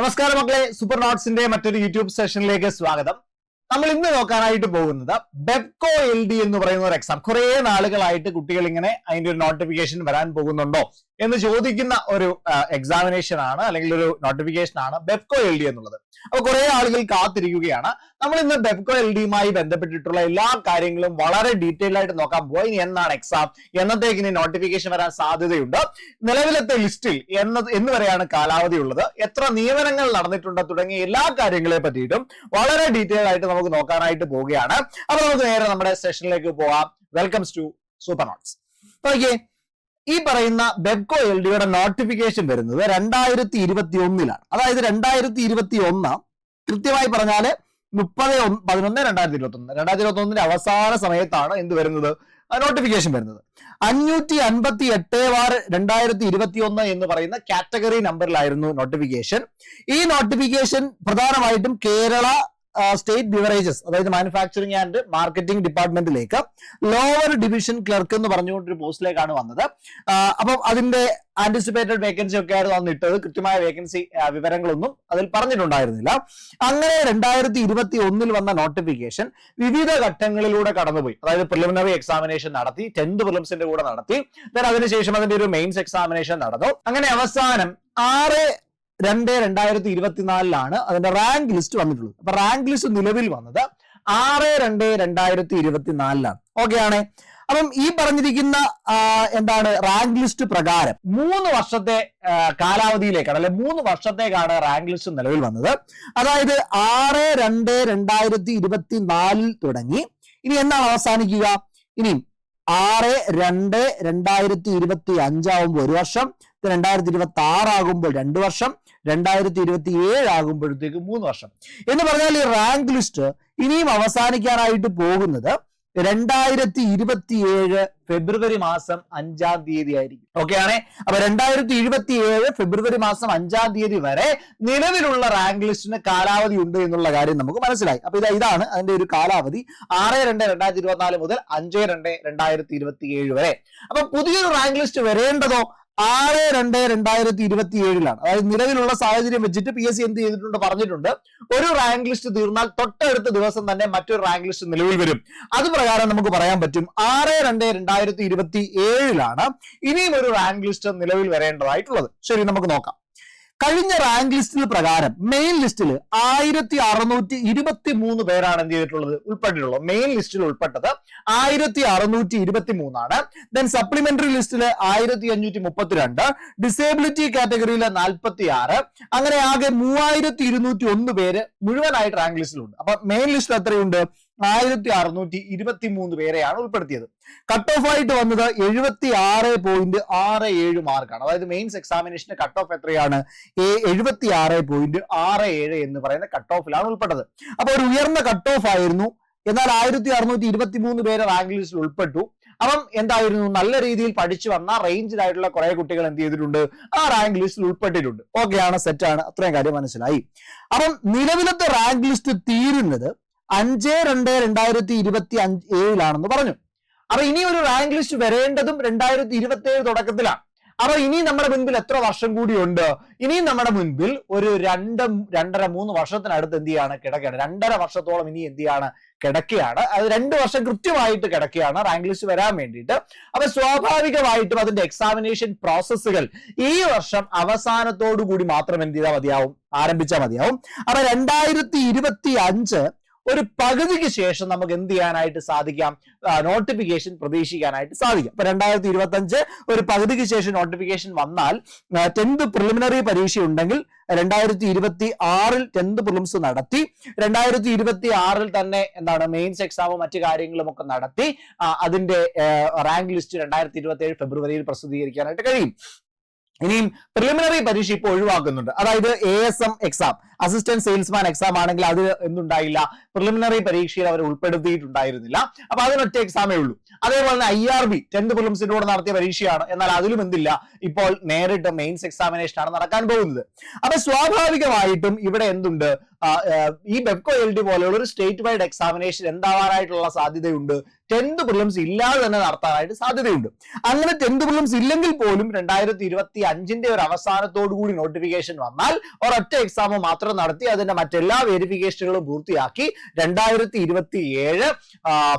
നമസ്കാരം മക്കളെ സൂപ്പർ നോട്ട്സിന്റെ മറ്റൊരു യൂട്യൂബ് സെഷനിലേക്ക് സ്വാഗതം. നമ്മൾ ഇന്ന് നോക്കാനായിട്ട് പോകുന്നത് ബെബ്കോ എൽ ഡി എന്ന് പറയുന്ന ഒരു എക്സാം കുറെ നാളുകളായിട്ട് കുട്ടികൾ ഇങ്ങനെ അതിന്റെ ഒരു നോട്ടിഫിക്കേഷൻ വരാൻ പോകുന്നുണ്ടോ? എന്ന് ചോദിക്കുന്ന ഒരു എക്സാമിനേഷൻ ആണ് അല്ലെങ്കിൽ ഒരു നോട്ടിഫിക്കേഷൻ ആണ് ബെബ്കോ എൽ ഡി എന്നുള്ളത്. അപ്പൊ കുറെ ആളുകൾ കാത്തിരിക്കുകയാണ്. നമ്മൾ ഇന്ന് ബെബ്കോ എൽ ഡിയുമായി ബന്ധപ്പെട്ടിട്ടുള്ള എല്ലാ കാര്യങ്ങളും വളരെ ഡീറ്റെയിൽ ആയിട്ട് നോക്കാൻ പോയി. ഇനി എന്നാണ് എക്സാം എന്നത്തേക്ക് ഇനി നോട്ടിഫിക്കേഷൻ വരാൻ സാധ്യതയുണ്ട്? നിലവിലത്തെ ലിസ്റ്റിൽ എന്ന് എന്ന് വരെയാണ് കാലാവധി ഉള്ളത്. എത്ര നിയമനങ്ങൾ നടന്നിട്ടുണ്ട് തുടങ്ങിയ എല്ലാ കാര്യങ്ങളെ പറ്റിയിട്ടും വളരെ ഡീറ്റെയിൽ ആയിട്ട് നമുക്ക് നോക്കാനായിട്ട് പോവുകയാണ്. അപ്പൊ നമുക്ക് നേരെ നമ്മുടെ സെഷനിലേക്ക് പോവാം. Welcomes to super notes okay ഈ പറയുന്ന ബെബ്കോ എൽ ഡിയുടെ നോട്ടിഫിക്കേഷൻ വരുന്നത് രണ്ടായിരത്തി ഇരുപത്തി ഒന്നിലാണ് അതായത് രണ്ടായിരത്തി ഇരുപത്തി ഒന്ന് കൃത്യമായി പറഞ്ഞാൽ മുപ്പത് പതിനൊന്ന് രണ്ടായിരത്തി ഇരുപത്തി ഒന്ന് രണ്ടായിരത്തി ഇരുപത്തി ഒന്നിന്റെ അവസാന സമയത്താണ് എന്ത് വരുന്നത്? നോട്ടിഫിക്കേഷൻ വരുന്നത്. അഞ്ഞൂറ്റി അൻപത്തി എട്ട് വാർ രണ്ടായിരത്തി ഇരുപത്തി ഒന്ന് എന്ന് പറയുന്ന കാറ്റഗറി നമ്പറിലായിരുന്നു നോട്ടിഫിക്കേഷൻ ഈ നോട്ടിഫിക്കേഷൻ പ്രധാനമായിട്ടും കേരള സ്റ്റേറ്റ് ബിവറേജസ് അതായത് മാനുഫാക്ചറിംഗ് ആൻഡ് മാർക്കറ്റിംഗ് ഡിപ്പാർട്ട്മെന്റിലേക്ക് ലോവർ ഡിവിഷൻ ക്ലർക്ക് എന്ന് പറഞ്ഞുകൊണ്ടൊരു പോസ്റ്റിലേക്കാണ് വന്നത്. അപ്പം അതിന്റെ ആന്റിസിപ്പേറ്റഡ് വേക്കൻസി ഒക്കെ ആയിരുന്നു അന്ന് ഇട്ടത്. കൃത്യമായ വേക്കൻസി വിവരങ്ങളൊന്നും അതിൽ പറഞ്ഞിട്ടുണ്ടായിരുന്നില്ല. അങ്ങനെ രണ്ടായിരത്തി ഇരുപത്തി ഒന്നിൽ വന്ന നോട്ടിഫിക്കേഷൻ വിവിധ ഘട്ടങ്ങളിലൂടെ കടന്നുപോയി. അതായത് പ്രിലിമിനറി എക്സാമിനേഷൻ നടത്തി ടെൻത്ത് പ്രിലിംസിന്റെ കൂടെ നടത്തി. ദൻ അതിനുശേഷം അതിന്റെ ഒരു മെയിൻസ് എക്സാമിനേഷൻ നടന്നു. അങ്ങനെ അവസാനം ആറ് രണ്ട് രണ്ടായിരത്തി ഇരുപത്തിനാലിലാണ് അതിന്റെ റാങ്ക് ലിസ്റ്റ് വന്നിട്ടുള്ളത്. അപ്പൊ റാങ്ക് ലിസ്റ്റ് നിലവിൽ വന്നത് ആറ് രണ്ട് രണ്ടായിരത്തി ഇരുപത്തിനാലിലാണ് ഓക്കെ ആണ്? അപ്പം ഈ പറഞ്ഞിരിക്കുന്ന എന്താണ് റാങ്ക് ലിസ്റ്റ് പ്രകാരം മൂന്ന് വർഷത്തെ കാലാവധിയിലേക്കാണ് അല്ലെ മൂന്ന് വർഷത്തേക്കാണ് റാങ്ക് ലിസ്റ്റ് നിലവിൽ വന്നത്. അതായത് ആറ് രണ്ട് രണ്ടായിരത്തി ഇരുപത്തിനാലിൽ തുടങ്ങി. ഇനി എന്നാണ് അവസാനിക്കുക? ഇനി ആറ് രണ്ട് രണ്ടായിരത്തി ഇരുപത്തി അഞ്ചാവുമ്പോൾ ഒരു വർഷം രണ്ടായിരത്തി ഇരുപത്തി ആറാകുമ്പോൾ രണ്ട് വർഷം രണ്ടായിരത്തി ഇരുപത്തി ഏഴ് ആകുമ്പോഴത്തേക്ക് മൂന്ന് വർഷം. എന്ന് പറഞ്ഞാൽ ഈ റാങ്ക് ലിസ്റ്റ് ഇനിയും അവസാനിക്കാനായിട്ട് പോകുന്നത് രണ്ടായിരത്തി ഇരുപത്തി ഏഴ് ഫെബ്രുവരി മാസം അഞ്ചാം തീയതി ആയിരിക്കും. ഓക്കെ ആണേ? അപ്പൊ രണ്ടായിരത്തി ഇരുപത്തി ഏഴ് ഫെബ്രുവരി മാസം അഞ്ചാം തീയതി വരെ നിലവിലുള്ള റാങ്ക് ലിസ്റ്റിന് കാലാവധി ഉണ്ട് എന്നുള്ള കാര്യം നമുക്ക് മനസ്സിലായി. അപ്പൊ ഇത് ഇതാണ് അതിന്റെ ഒരു കാലാവധി. ആറ് രണ്ട് രണ്ടായിരത്തി ഇരുപത്തിനാല് മുതൽ അഞ്ച് രണ്ട് രണ്ടായിരത്തി ഇരുപത്തി ഏഴ് വരെ. അപ്പൊ പുതിയൊരു റാങ്ക് ലിസ്റ്റ് വരേണ്ടതോ? ആറ് രണ്ട് രണ്ടായിരത്തി ഇരുപത്തി ഏഴിലാണ് അതായത് നിലവിലുള്ള സാഹചര്യം വെച്ചിട്ട് പി എസ് സി എന്ത് ചെയ്തിട്ടുണ്ട് പറഞ്ഞിട്ടുണ്ട്. ഒരു റാങ്ക് ലിസ്റ്റ് തീർന്നാൽ തൊട്ടടുത്ത ദിവസം തന്നെ മറ്റൊരു റാങ്ക് ലിസ്റ്റ് നിലവിൽ വരും. അത് പ്രകാരം നമുക്ക് പറയാൻ പറ്റും. ആറ് രണ്ട് രണ്ടായിരത്തി ഇരുപത്തി ഏഴിലാണ് ഇനിയും ഒരു റാങ്ക് ലിസ്റ്റ് നിലവിൽ വരേണ്ടതായിട്ടുള്ളത്. ശരി നമുക്ക് നോക്കാം. കഴിഞ്ഞ റാങ്ക് ലിസ്റ്റിൽ പ്രകാരം മെയിൻ ലിസ്റ്റിൽ ആയിരത്തി അറുന്നൂറ്റി ഇരുപത്തി മൂന്ന് പേരാണ് എന്ത് ചെയ്തിട്ടുള്ളത്? ഉൾപ്പെട്ടിട്ടുള്ളത്. മെയിൻ ലിസ്റ്റിൽ ഉൾപ്പെട്ടത് ആയിരത്തി അറുന്നൂറ്റി ഇരുപത്തി മൂന്നാണ് ദെൻ സപ്ലിമെന്ററി ലിസ്റ്റിൽ ആയിരത്തി അഞ്ഞൂറ്റി മുപ്പത്തിരണ്ട്. ഡിസേബിലിറ്റി കാറ്റഗറിയിൽ നാൽപ്പത്തി ആറ് അങ്ങനെ ആകെ മൂവായിരത്തി ഇരുന്നൂറ്റി ഒന്ന് പേര് മുഴുവനായിട്ട് റാങ്ക് ലിസ്റ്റിലുണ്ട് അപ്പൊ മെയിൻ ലിസ്റ്റിൽ എത്രയുണ്ട്? ആയിരത്തി അറുന്നൂറ്റി ഇരുപത്തി മൂന്ന് പേരെയാണ് ഉൾപ്പെടുത്തിയത്. കട്ട് ഓഫ് ആയിട്ട് വന്നത് എഴുപത്തി ആറ് പോയിന്റ് ആറ് ഏഴ് മാർക്കാണ് അതായത് മെയിൻസ് എക്സാമിനേഷന്റെ കട്ട് ഓഫ് എത്രയാണ്? എഴുപത്തി ആറ് പോയിന്റ് ആറ് ഏഴ് എന്ന് പറയുന്ന കട്ട് ഓഫിലാണ് ഉൾപ്പെട്ടത്. അപ്പൊ ഒരു ഉയർന്ന കട്ട് ഓഫ് ആയിരുന്നു. എന്നാൽ ആയിരത്തി അറുന്നൂറ്റി ഇരുപത്തി മൂന്ന് പേര് റാങ്ക് ലിസ്റ്റിൽ ഉൾപ്പെട്ടു. അപ്പം എന്തായിരുന്നു? നല്ല രീതിയിൽ പഠിച്ചു വന്ന റേഞ്ചിലായിട്ടുള്ള കുറെ കുട്ടികൾ എന്ത് ചെയ്തിട്ടുണ്ട്? ആ റാങ്ക് ലിസ്റ്റിൽ ഉൾപ്പെട്ടിട്ടുണ്ട്. ഓക്കെയാണ് സെറ്റാണ് അത്രയും കാര്യം മനസ്സിലായി. അപ്പം നിലവിലത്തെ റാങ്ക് ലിസ്റ്റ് തീരുന്നത് അഞ്ച് രണ്ട് രണ്ടായിരത്തി ഇരുപത്തി അഞ്ച് ഏഴിലാണെന്ന് പറഞ്ഞു. അപ്പൊ ഇനി ഒരു റാങ്ക് ലിസ്റ്റ് വരേണ്ടതും രണ്ടായിരത്തി ഇരുപത്തി ഏഴ് തുടക്കത്തിലാണ്. അപ്പൊ ഇനി നമ്മുടെ മുൻപിൽ എത്ര വർഷം കൂടിയുണ്ട് ഇനിയും നമ്മുടെ മുൻപിൽ ഒരു രണ്ട് രണ്ടര മൂന്ന് വർഷത്തിനടുത്ത് എന്ത് ചെയ്യാണ്? കിടക്കുകയാണ്. രണ്ടര വർഷത്തോളം ഇനി എന്ത് ചെയ്യാണ്? കിടക്കുകയാണ്. അത് രണ്ട് വർഷം കൃത്യമായിട്ട് കിടക്കുകയാണ് റാങ്ക് ലിസ്റ്റ് വരാൻ വേണ്ടിയിട്ട്. അപ്പൊ സ്വാഭാവികമായിട്ടും അതിന്റെ എക്സാമിനേഷൻ പ്രോസസ്സുകൾ ഈ വർഷം അവസാനത്തോടു കൂടി മാത്രം എന്ത് ചെയ്താൽ മതിയാവും? ആരംഭിച്ചാൽ മതിയാവും. അപ്പൊ രണ്ടായിരത്തി ഇരുപത്തി അഞ്ച് ഒരു പകുതിക്ക് ശേഷം നമുക്ക് എന്ത് ചെയ്യാനായിട്ട് സാധിക്കാം? നോട്ടിഫിക്കേഷൻ പ്രതീക്ഷിക്കാനായിട്ട് സാധിക്കാം. ഇപ്പൊ രണ്ടായിരത്തി ഇരുപത്തി അഞ്ച് ഒരു പകുതിക്ക് ശേഷം നോട്ടിഫിക്കേഷൻ വന്നാൽ ടെൻത്ത് പ്രിലിമിനറി പരീക്ഷ ഉണ്ടെങ്കിൽ രണ്ടായിരത്തി ഇരുപത്തി ആറിൽ ടെൻത്ത് പ്രിലിംസ് നടത്തി രണ്ടായിരത്തി ഇരുപത്തി ആറിൽ തന്നെ എന്താണ് മെയിൻസ് എക്സാമും മറ്റു കാര്യങ്ങളും ഒക്കെ നടത്തി അതിന്റെ റാങ്ക് ലിസ്റ്റ് രണ്ടായിരത്തി ഇരുപത്തി ഏഴ് ഫെബ്രുവരിയിൽ പ്രസിദ്ധീകരിക്കാനായിട്ട് കഴിയും. ഇനിയും പ്രിലിമിനറി പരീക്ഷ ഇപ്പോൾ ഒഴിവാക്കുന്നുണ്ട്. അതായത് A S M exam assistant salesman exam ആണെങ്കിൽ അത് എന്തുണ്ടായില്ല? പ്രിലിമിനറി പരീക്ഷയിൽ അവർ ഉൾപ്പെടുത്തിയിട്ടുണ്ടായിരുന്നില്ല. അപ്പൊ അതിനൊറ്റ എക്സാമേ ഉള്ളൂ. അതേപോലെ തന്നെ ഐ ആർ ബി ടെൻത്ത് പ്രിലിംസിനോട് നടത്തിയ പരീക്ഷയാണ്. എന്നാൽ അതിലും എന്തില്ല ഇപ്പോൾ നേരിട്ട് മെയിൻസ് എക്സാമിനേഷൻ ആണ് നടക്കാൻ പോകുന്നത്. അപ്പൊ സ്വാഭാവികമായിട്ടും ഇവിടെ എന്തുണ്ട്? ഈ ബെബ്കോ എൽ ഡി പോലെയുള്ള ഒരു സ്റ്റേറ്റ് വൈഡ് എക്സാമിനേഷൻ എന്താവാനായിട്ടുള്ള സാധ്യതയുണ്ട്. ടെൻത്ത് പ്രിലിംസ് ഇല്ലാതെ തന്നെ നടത്താനായിട്ട് സാധ്യതയുണ്ട്. അങ്ങനെ ടെൻത്ത് പ്രിലിംസ് ഇല്ലെങ്കിൽ പോലും രണ്ടായിരത്തി ഇരുപത്തി അഞ്ചിന്റെ ഒരു അവസാനത്തോടു കൂടി നോട്ടിഫിക്കേഷൻ വന്നാൽ ഒരൊറ്റ എക്സാം മാത്രം നടത്തി അതിന്റെ മറ്റെല്ലാ വെരിഫിക്കേഷനുകളും പൂർത്തിയാക്കി രണ്ടായിരത്തി ഇരുപത്തി ഏഴ്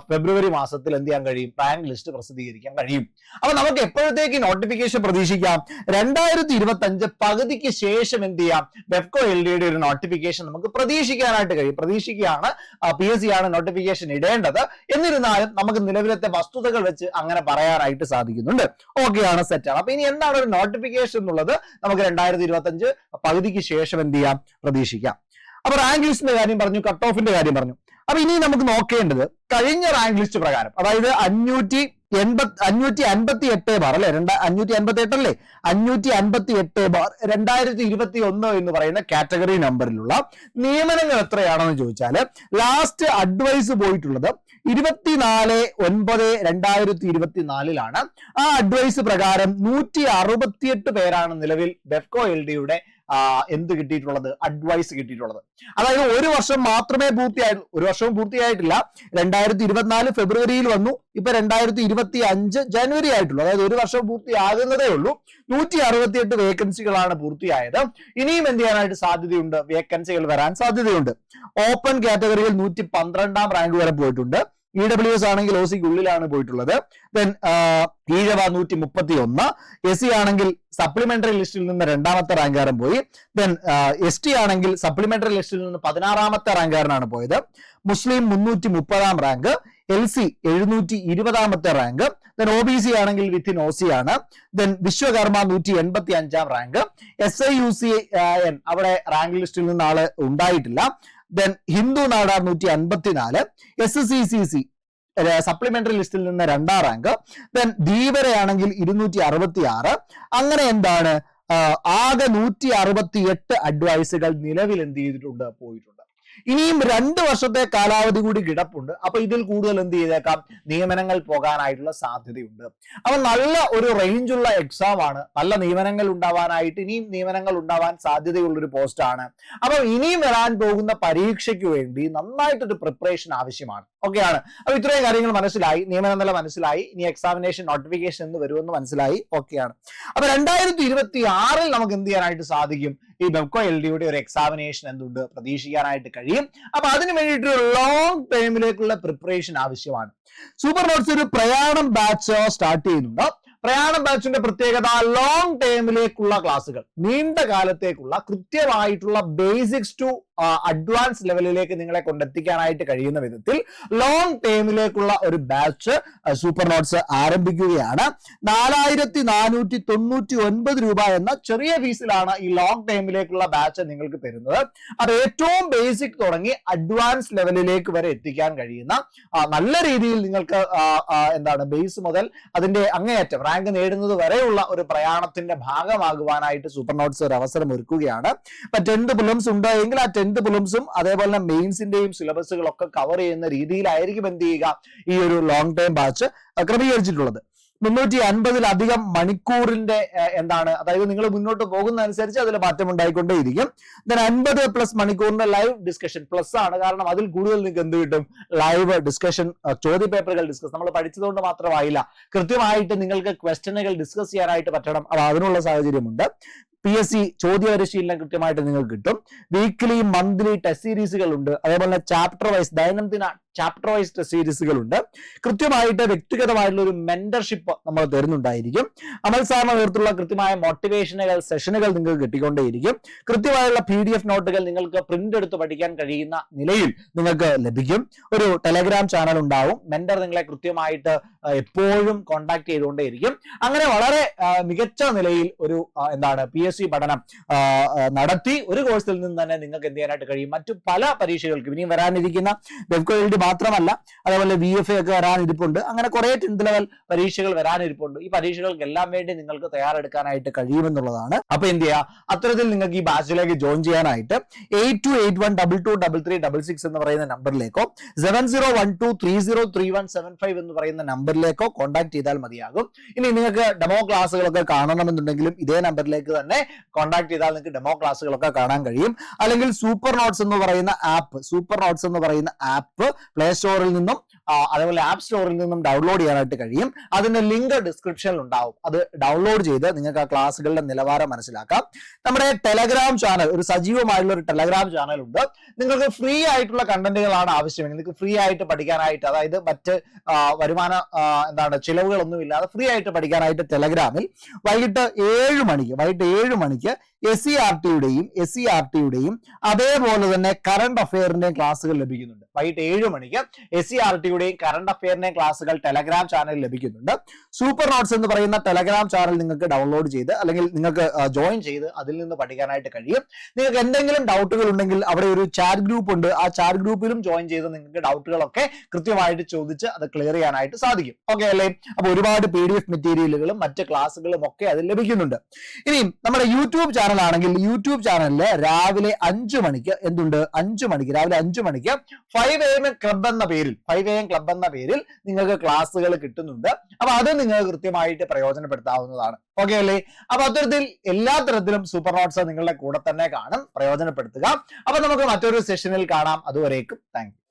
ഫെബ്രുവരി മാസത്തിൽ എന്ത് ചെയ്യാൻ കഴിയും? റാങ്ക് ലിസ്റ്റ് പ്രസിദ്ധീകരിക്കാൻ കഴിയും. അപ്പൊ നമുക്ക് എപ്പോഴത്തേക്ക് നോട്ടിഫിക്കേഷൻ പ്രതീക്ഷിക്കാം? രണ്ടായിരത്തി ഇരുപത്തി അഞ്ച് പകുതിക്ക് ശേഷം എന്ത് ചെയ്യാം? വെബ്കോ എൽ ഡിയുടെ ഒരു നോട്ടിഫിക്കേഷൻ നമുക്ക് പ്രതീക്ഷിക്കാനായിട്ട് കഴിയും. പ്രതീക്ഷിക്കുകയാണ് പി എസ് സി ആണ് നോട്ടിഫിക്കേഷൻ ഇടേണ്ടത്. എന്നിരുന്നാലും നമുക്ക് നിലവിലത്തെ വസ്തുതകൾ വെച്ച് അങ്ങനെ പറയാനായിട്ട് സാധിക്കുന്നുണ്ട്. ഓക്കെ ആണ് സെറ്റ് ആണ്. അപ്പൊ ഇനി എന്താണ് ഒരു നോട്ടിഫിക്കേഷൻ എന്നുള്ളത്? നമുക്ക് രണ്ടായിരത്തി ഇരുപത്തി അഞ്ച് പകുതിക്ക് ശേഷം എന്ത് ചെയ്യാം? പ്രതീക്ഷിക്കാം. അപ്പൊ റാങ്ക് ലിസ്റ്റിന്റെ കാര്യം പറഞ്ഞു കട്ട് ഓഫിന്റെ കാര്യം പറഞ്ഞു. അപ്പൊ ഇനി നമുക്ക് നോക്കേണ്ടത് കഴിഞ്ഞ റാങ്ക് ലിസ്റ്റ് പ്രകാരം അതായത് അഞ്ഞൂറ്റി എൺപത് അഞ്ഞൂറ്റി അൻപത്തി എട്ട് ബാർ അല്ലെ? രണ്ട് അഞ്ഞൂറ്റി അൻപത്തി എട്ട് അല്ലേ? അഞ്ഞൂറ്റി അൻപത്തി എട്ട് ബാർ രണ്ടായിരത്തി ഇരുപത്തി ഒന്ന് എന്ന് പറയുന്ന കാറ്റഗറി നമ്പറിലുള്ള നിയമനങ്ങൾ എത്രയാണെന്ന് ചോദിച്ചാൽ ലാസ്റ്റ് അഡ്വൈസ് പോയിട്ടുള്ളത് ഇരുപത്തിനാല് ഒൻപത് രണ്ടായിരത്തി ഇരുപത്തിനാലിലാണ്. ആ അഡ്വൈസ് പ്രകാരം നൂറ്റി അറുപത്തിയെട്ട് പേരാണ് നിലവിൽ ബെഫ്കോ എൽ ഡിയുടെ എന്ത് കിട്ടിയിട്ടുള്ളത്? അഡ്വൈസ് കിട്ടിയിട്ടുള്ളത്. അതായത് ഒരു വർഷം മാത്രമേ പൂർത്തിയായിട്ടുള്ളൂ ഒരു വർഷവും പൂർത്തിയായിട്ടില്ല. രണ്ടായിരത്തി ഇരുപത്തിനാല് ഫെബ്രുവരിയിൽ വന്നു. ഇപ്പൊ രണ്ടായിരത്തി ഇരുപത്തി അഞ്ച് ജനുവരി ആയിട്ടുള്ളൂ. അതായത് ഒരു വർഷം പൂർത്തിയാകുന്നതേ ഉള്ളൂ. നൂറ്റി അറുപത്തിയെട്ട് വേക്കൻസികളാണ് പൂർത്തിയായത്. ഇനിയും എന്ത് ചെയ്യാനായിട്ട് സാധ്യതയുണ്ട്? വേക്കൻസികൾ വരാൻ സാധ്യതയുണ്ട്. ഓപ്പൺ കാറ്റഗറിയിൽ നൂറ്റി പന്ത്രണ്ടാം റാങ്ക് വരെ പോയിട്ടുണ്ട്. ഇ ഡബ്ല്യു എസ് ആണെങ്കിൽ ഒ സിക്ക് ഉള്ളിലാണ് പോയിട്ടുള്ളത്. ദെൻ ഈഴവ നൂറ്റി മുപ്പത്തി ഒന്ന് എസ് സി ആണെങ്കിൽ സപ്ലിമെന്ററി ലിസ്റ്റിൽ നിന്ന് രണ്ടാമത്തെ റാങ്കാരൻ പോയി. ദെൻ എസ് ടി ആണെങ്കിൽ സപ്ലിമെന്ററി ലിസ്റ്റിൽ നിന്ന് പതിനാറാമത്തെ റാങ്കാരനാണ് പോയത്. മുസ്ലിം മുന്നൂറ്റി മുപ്പതാം റാങ്ക് എൽ സി എഴുന്നൂറ്റി ഇരുപതാമത്തെ rank then O B C ആണെങ്കിൽ വിത്തിൻ ഒ സി ആണ്. ദെൻ വിശ്വകർമ്മ നൂറ്റി എൺപത്തി അഞ്ചാം rank S I U C N അവിടെ റാങ്ക് ലിസ്റ്റിൽ നിന്ന് ആൾ ഉണ്ടായിട്ടില്ല. ദെൻ ഹിന്ദു നാടാർ നൂറ്റി അൻപത്തിനാല് S C C C supplementary ലിസ്റ്റിൽ നിന്ന് രണ്ടാം റാങ്ക് ദെൻ ധീവരയാണെങ്കിൽ ഇരുന്നൂറ്റി അറുപത്തി ആറ് അങ്ങനെ എന്താണ് ആകെ നൂറ്റി അറുപത്തി എട്ട് അഡ്വൈസുകൾ നിലവിൽ എന്ത് ചെയ്തിട്ടുണ്ട്? പോയിട്ടുണ്ട്. ഇനിയും രണ്ട് വർഷത്തെ കാലാവധി കൂടി കിടപ്പുണ്ട്. അപ്പൊ ഇതിൽ കൂടുതൽ എന്ത് ചെയ്തേക്കാം? നിയമനങ്ങൾ പോകാനായിട്ടുള്ള സാധ്യതയുണ്ട്. അപ്പൊ നല്ല ഒരു റേഞ്ചുള്ള എക്സാം ആണ്. നല്ല നിയമനങ്ങൾ ഉണ്ടാവാനായിട്ട് ഇനിയും നിയമനങ്ങൾ ഉണ്ടാവാൻ സാധ്യതയുള്ള ഒരു പോസ്റ്റ് ആണ്. അപ്പൊ ഇനിയും വരാൻ പോകുന്ന പരീക്ഷയ്ക്ക് വേണ്ടി നന്നായിട്ടൊരു പ്രിപ്പറേഷൻ ആവശ്യമാണ്. ഓക്കെയാണ് അപ്പൊ ഇത്രയും കാര്യങ്ങൾ മനസ്സിലായി. നിയമനം നില മനസ്സിലായി. ഇനി എക്സാമിനേഷൻ നോട്ടിഫിക്കേഷൻ എന്ന് വരുമെന്ന് മനസ്സിലായി. ഓക്കെയാണ് അപ്പൊ രണ്ടായിരത്തി ഇരുപത്തി ആറിൽ നമുക്ക് എന്ത് ചെയ്യാനായിട്ട് സാധിക്കും? ഈ ബെബ്കോ എൽ ഡിയുടെ ഒരു എക്സാമിനേഷൻ എന്തുണ്ട്? പ്രതീക്ഷിക്കാനായിട്ട് കഴിയും. അപ്പൊ അതിന് വേണ്ടിയിട്ട് ലോങ് ടൈമിലേക്കുള്ള പ്രിപ്പറേഷൻ ആവശ്യമാണ്. സൂപ്പർ നോട്ട്സ് ഒരു പ്രയാണം ബാച്ച് സ്റ്റാർട്ട് ചെയ്യുന്നുണ്ട്. പ്രയാണം ബാച്ചിന്റെ പ്രത്യേകത ലോങ് ടൈമിലേക്കുള്ള ക്ലാസ്സുകൾ നീണ്ട കാലത്തേക്കുള്ള കൃത്യമായിട്ടുള്ള ബേസിക്സ് ടു അഡ്വാൻസ് ലെവലിലേക്ക് നിങ്ങളെ കൊണ്ടെത്തിക്കാനായിട്ട് കഴിയുന്ന വിധത്തിൽ ലോങ് ടേമിലേക്കുള്ള ഒരു ബാച്ച് സൂപ്പർ നോട്ട്സ് ആരംഭിക്കുകയാണ്. നാലായിരത്തി നാനൂറ്റി തൊണ്ണൂറ്റി ഒൻപത് രൂപ എന്ന ചെറിയ ഫീസിലാണ് ഈ ലോങ് ടൈമിലേക്കുള്ള ബാച്ച് നിങ്ങൾക്ക് തരുന്നത്. അത് ഏറ്റവും ബേസിക് തുടങ്ങി അഡ്വാൻസ് ലെവലിലേക്ക് വരെ എത്തിക്കാൻ കഴിയുന്ന നല്ല രീതിയിൽ നിങ്ങൾക്ക് എന്താണ് ബേസ് മുതൽ അതിന്റെ അങ്ങേയറ്റം റാങ്ക് നേടുന്നത് വരെയുള്ള ഒരു പ്രയാണത്തിന്റെ ഭാഗമാകുവാനായിട്ട് സൂപ്പർ നോട്ട്സ് ഒരു അവസരം ഒരുക്കുകയാണ്. ഇപ്പൊ ടെൻത് പുലംസ് ഉണ്ടോ എങ്കിൽ ആ ടെൻത്ത് പുലംസും അതേപോലെ തന്നെ മെയിൻസിന്റെയും സിലബസുകളൊക്കെ കവർ ചെയ്യുന്ന രീതിയിലായിരിക്കും എന്ത് ചെയ്യുക ഈ ഒരു ലോങ് ടൈം ബാച്ച് ക്രമീകരിച്ചിട്ടുള്ളത് മുന്നൂറ്റി അൻപതിലധികം മണിക്കൂറിന്റെ എന്താണ് അതായത് നിങ്ങൾ മുന്നോട്ട് പോകുന്ന അനുസരിച്ച് അതിൽ മാറ്റം ഉണ്ടായിക്കൊണ്ടേയിരിക്കും. ദെൻ അൻപത് പ്ലസ് മണിക്കൂറിന്റെ ലൈവ് ഡിസ്കഷൻ പ്ലസ് ആണ്. കാരണം അതിൽ കൂടുതൽ നിങ്ങൾക്ക് എന്ത് കിട്ടും? ലൈവ് ഡിസ്കഷൻ ചോദ്യ പേപ്പറുകൾ ഡിസ്കസ്. നമ്മൾ പഠിച്ചതുകൊണ്ട് മാത്രമായില്ല. കൃത്യമായിട്ട് നിങ്ങൾക്ക് ക്വസ്റ്റ്യനുകൾ ഡിസ്കസ് ചെയ്യാനായിട്ട് പറ്റണം. അപ്പൊ അതിനുള്ള സാഹചര്യമുണ്ട്. പി എസ് സി ചോദ്യ പരിശീലനം കൃത്യമായിട്ട് നിങ്ങൾക്ക് കിട്ടും. വീക്ക്ലി മന്ത്ലി ടെസ്റ്റ് സീരീസുകൾ ഉണ്ട് അതേപോലെ ചാപ്റ്റർ വൈസ് ദൈനംദിന ചാപ്റ്റർ വൈസ് ഉണ്ട് കൃത്യമായിട്ട് വ്യക്തിഗതമായിട്ടുള്ള ഒരു മെന്റർഷിപ്പ് നമ്മൾ തരുന്നുണ്ടായിരിക്കും. അമൽ സാറിന് നേതൃത്വമുള്ള കൃത്യമായ മോട്ടിവേഷനുകൾ സെഷനുകൾ നിങ്ങൾക്ക് കിട്ടിക്കൊണ്ടേയിരിക്കും. കൃത്യമായുള്ള പി ഡി എഫ് നോട്ടുകൾ നിങ്ങൾക്ക് പ്രിന്റ് എടുത്ത് പഠിക്കാൻ കഴിയുന്ന നിലയിൽ നിങ്ങൾക്ക് ലഭിക്കും. ഒരു ടെലഗ്രാം ചാനൽ ഉണ്ടാവും. മെന്റർ നിങ്ങളെ കൃത്യമായിട്ട് എപ്പോഴും കോണ്ടാക്ട് ചെയ്തുകൊണ്ടേയിരിക്കും. അങ്ങനെ വളരെ മികച്ച നിലയിൽ ഒരു എന്താണ് പി എസ് സി പഠനം നടത്തി ഒരു കോഴ്സിൽ നിന്ന് തന്നെ നിങ്ങൾക്ക് എന്ത് ചെയ്യാനായിട്ട് കഴിയും? മറ്റു പല പരീക്ഷകൾക്കും ഇനിയും വരാനിരിക്കുന്ന വെബ്കോ മാത്രമല്ല അതേപോലെ വി എഫ് എ ഒക്കെ വരാനിരിപ്പുണ്ട്. അങ്ങനെ കുറെ ടെൻത്ത് ലെവൽ പരീക്ഷകൾ വരാനിരിപ്പുണ്ട്. ഈ പരീക്ഷകൾക്കെല്ലാം വേണ്ടി നിങ്ങൾക്ക് തയ്യാറെടുക്കാനായിട്ട് കഴിയുമെന്നുള്ളതാണ്. അപ്പൊ എന്ത് ചെയ്യുക അത്തരത്തിൽ നിങ്ങൾക്ക് ഈ ബാച്ചിലേക്ക് ജോയിൻ ചെയ്യാനായിട്ട് eight two eight one double two double three double six എന്ന് പറയുന്ന നമ്പറിലേക്കോ seven zero one two three zero three one seven five എന്ന് പറയുന്ന നമ്പറിലേക്കോ കോൺടാക്ട് ചെയ്താൽ മതിയാകും. ഇനി നിങ്ങൾക്ക് ഡെമോ ക്ലാസ്സുകളൊക്കെ കാണണമെന്നുണ്ടെങ്കിലും ഇതേ നമ്പറിലേക്ക് തന്നെ കോൺടാക്ട് ചെയ്താൽ നിങ്ങൾക്ക് ഡെമോ ക്ലാസ്സുകളൊക്കെ കാണാൻ കഴിയും. അല്ലെങ്കിൽ സൂപ്പർ നോട്ട്സ് എന്ന് പറയുന്ന ആപ്പ് സൂപ്പർ നോട്ട്സ് എന്ന് പറയുന്ന ആപ്പ് പ്ലേ സ്റ്റോറിൽ നിന്നും അതേപോലെ ആപ്പ് സ്റ്റോറിൽ നിന്നും ഡൗൺലോഡ് ചെയ്യാനായിട്ട് കഴിയും. അതിന്റെ ലിങ്ക് ഡിസ്ക്രിപ്ഷനിൽ ഉണ്ടാവും. അത് ഡൗൺലോഡ് ചെയ്ത് നിങ്ങൾക്ക് ആ ക്ലാസ്സുകളുടെ നിലവാരം മനസ്സിലാക്കാം. നമ്മുടെ ടെലഗ്രാം ചാനൽ ഒരു സജീവമായിട്ടുള്ള ഒരു ടെലഗ്രാം ചാനൽ ഉണ്ട്. നിങ്ങൾക്ക് ഫ്രീ ആയിട്ടുള്ള കണ്ടന്റുകളാണ് ആവശ്യമെങ്കിൽ നിങ്ങൾക്ക് ഫ്രീ ആയിട്ട് പഠിക്കാനായിട്ട് അതായത് മറ്റ് വരുമാന എന്താണ് ചിലവുകളൊന്നും ഇല്ലാതെ ഫ്രീ ആയിട്ട് പഠിക്കാനായിട്ട് ടെലഗ്രാമിൽ വൈകിട്ട് ഏഴ് മണിക്ക് വൈകിട്ട് ഏഴ് മണിക്ക് എസ് സി ആർ ടിയുടെയും എസ് സി ആർ ടിയുടെയും അതേപോലെ തന്നെ കറണ്ട് അഫെയറിന്റെയും ക്ലാസ്സുകൾ ലഭിക്കുന്നുണ്ട്. വൈകിട്ട് ഏഴ് മണിക്ക് എസ് സി ആർ ടിയുടെയും കറണ്ട് അഫെയറിന്റെയും ക്ലാസ്സുകൾ ടെലഗ്രാം ചാനലിൽ ലഭിക്കുന്നുണ്ട്. സൂപ്പർ നോട്ട്സ് എന്ന് പറയുന്ന ടെലഗ്രാം ചാനൽ നിങ്ങൾക്ക് ഡൗൺലോഡ് ചെയ്ത് അല്ലെങ്കിൽ നിങ്ങൾക്ക് ജോയിൻ ചെയ്ത് അതിൽ നിന്ന് പഠിക്കാനായിട്ട് കഴിയും. നിങ്ങൾക്ക് എന്തെങ്കിലും ഡൗട്ടുകൾ ഉണ്ടെങ്കിൽ അവിടെ ഒരു ചാറ്റ് ഗ്രൂപ്പ് ഉണ്ട്. ആ ചാറ്റ് ഗ്രൂപ്പിലും ജോയിൻ ചെയ്ത് നിങ്ങൾക്ക് ഡൗട്ടുകളൊക്കെ കൃത്യമായിട്ട് ചോദിച്ച് അത് ക്ലിയർ ചെയ്യാനായിട്ട് സാധിക്കും. ഓക്കെ അല്ലേ? അപ്പൊ ഒരുപാട് പി ഡി എഫ് മെറ്റീരിയലുകളും മറ്റ് ക്ലാസ്സുകളും ഒക്കെ അതിൽ ലഭിക്കുന്നുണ്ട്. ഇനിയും നമ്മുടെ യൂട്യൂബ് ചാനൽ ആണെങ്കിൽ യൂട്യൂബ് ചാനലിൽ രാവിലെ അഞ്ചു മണിക്ക് എന്തുണ്ട്? അഞ്ചു മണിക്ക് രാവിലെ അഞ്ചു മണിക്ക് ഫൈവ് എം ക്ലബ് എന്ന പേരിൽ ഫൈവ് എം ക്ലബ് എന്ന പേരിൽ നിങ്ങൾക്ക് ക്ലാസ്സുകൾ കിട്ടുന്നുണ്ട്. അപ്പൊ അത് നിങ്ങൾക്ക് കൃത്യമായിട്ട് പ്രയോജനപ്പെടുത്താവുന്നതാണ്. ഓക്കെ അല്ലേ? അപ്പൊ അത്തരത്തിൽ എല്ലാ തരത്തിലും സൂപ്പർ നോട്ട്സ് നിങ്ങളുടെ കൂടെ തന്നെ കാണും പ്രയോജനപ്പെടുത്തുക. അപ്പൊ നമുക്ക് മറ്റൊരു സെഷനിൽ കാണാം. അതുവരേക്കും താങ്ക് യു